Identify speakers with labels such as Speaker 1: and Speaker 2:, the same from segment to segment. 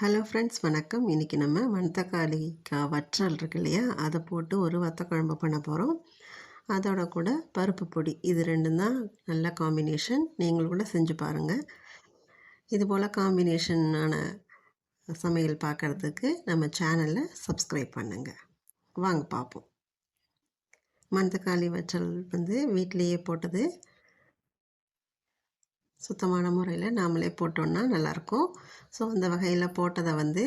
Speaker 1: Hello friends வணக்கம். இன்றைக்கி நம்ம மணத்தக்காளி கா வற்றல் இருக்கு இல்லையா? அதை போட்டு ஒரு வத்த குழம்பு பண்ண போகிறோம் அதோட கூட பருப்பு பொடி. இது ரெண்டும் தான் நல்ல காம்பினேஷன் நீங்களும் கூட செஞ்சு பாருங்கள் இது போல் காம்பினேஷனான சமையல் பார்க்குறதுக்கு நம்ம சேனலை சப்ஸ்கிரைப் பண்ணுங்கள் வாங்க பார்ப்போம் மணத்தக்காளி வற்றல் வந்து வீட்டிலையே போட்டது. சுத்தமான முறையில் நாமளே போட்டோன்னா நல்லாயிருக்கும் ஸோ அந்த வகையில் போட்டதை வந்து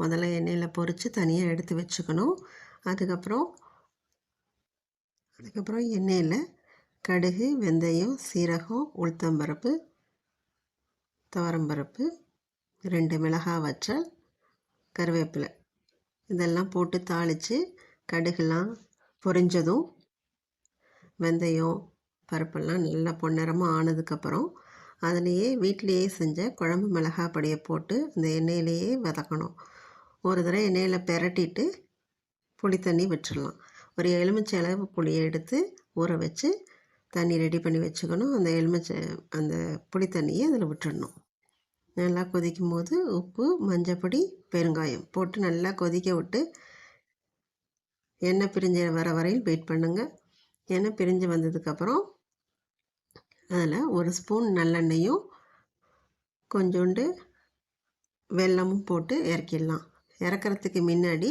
Speaker 1: முதல்ல எண்ணெயில் பொறித்து தனியாக எடுத்து வச்சுக்கணும். அதுக்கப்புறம் அதுக்கப்புறம் எண்ணெயில் கடுகு வெந்தயம் சீரகம் உளுத்தம்பருப்பு துவரம்பருப்பு ரெண்டு மிளகாய் வற்றல் கருவேப்பிலை. இதெல்லாம் போட்டு தாளித்து கடுகுலாம் பொரிஞ்சதும் வெந்தயம் பருப்பெல்லாம் நல்லா பொன்னிறமாக ஆனதுக்கப்புறம் அதுலேயே வீட்டிலையே செஞ்ச குழம்பு மிளகா பொடியை போட்டு இந்த எண்ணெயிலேயே வதக்கணும். ஒரு தடவை எண்ணெயில் பெரட்டிட்டு புளி தண்ணி வச்சிடலாம் ஒரு எலுமிச்சை அளவு புளியை எடுத்து ஊற வச்சு தண்ணி ரெடி பண்ணி வச்சுக்கணும். அந்த எலுமிச்சை அந்த புளி தண்ணியை அதில் விட்டுடணும் நல்லா கொதிக்கும் போது உப்பு மஞ்சப்பொடி பெருங்காயம் போட்டு நல்லா கொதிக்க விட்டு எண்ணெய் பிரிஞ்சு வர வரையில் வெயிட் பண்ணுங்கள் எண்ணெய் பிரிஞ்சு வந்ததுக்கப்புறம் அதில் ஒரு ஸ்பூன் நல்லெண்ணெயும் கொஞ்சோண்டு வெல்லமும் போட்டு இறக்கிடலாம். இறக்கிறதுக்கு முன்னாடி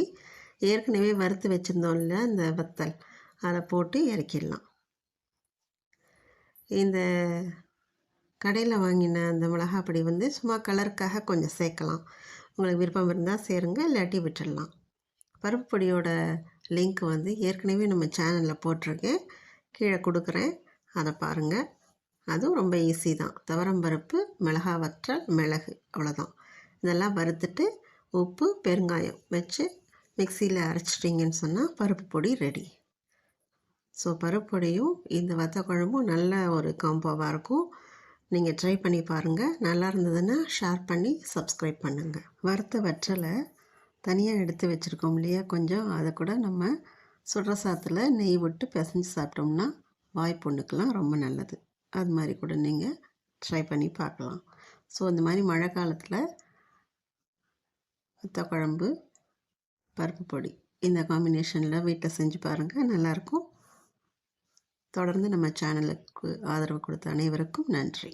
Speaker 1: ஏற்கனவே வறுத்து வச்சுருந்தோம்ல அந்த வத்தல் அதை போட்டு இறக்கிடலாம். இந்த கடையில் வாங்கின அந்த மிளகாப்பொடி வந்து சும்மா கலருக்காக கொஞ்சம் சேர்க்கலாம். உங்களுக்கு விருப்பம் இருந்தால் சேருங்க இல்லாட்டி விட்டுடலாம். பருப்பு பொடியோட லிங்க் வந்து ஏற்கனவே நம்ம சேனலில் போட்டிருக்கேன். கீழே கொடுக்குறேன் அதை பாருங்கள் அதுவும் ரொம்ப ஈஸி தான். துவரம்பருப்பு மிளகா வற்றல் மிளகு. அவ்வளோதான் இதெல்லாம் வறுத்துட்டு உப்பு பெருங்காயம் வச்சு மிக்சியில் அரைச்சிட்டிங்கன்னு சொன்னால் பருப்பு பொடி ரெடி ஸோ பருப்பு பொடியும் இந்த வத்த குழம்பும் நல்ல ஒரு காம்போவாக இருக்கும். நீங்கள் ட்ரை பண்ணி பாருங்கள் நல்லா இருந்ததுன்னா ஷேர் பண்ணி சப்ஸ்கிரைப் பண்ணுங்கள் வறுத்த வற்றலை தனியாக எடுத்து வச்சுருக்கோம் இல்லையா? கொஞ்சம் அதை கூட நம்ம சுடுற சாத்தில் நெய் விட்டு பிசைஞ்சு சாப்பிட்டோம்னா வாய்ப்புண்ணுக்கெலாம் ரொம்ப நல்லது. அது மாதிரி கூட நீங்கள் ட்ரை பண்ணி பார்க்கலாம். ஸோ இந்த மாதிரி மழை காலத்தில் வத்த குழம்பு பருப்பு பொடி இந்த காம்பினேஷனில் வீட்டில் செஞ்சு பாருங்கள் நல்லாயிருக்கும். தொடர்ந்து நம்ம சேனலுக்கு ஆதரவு கொடுத்த அனைவருக்கும் நன்றி.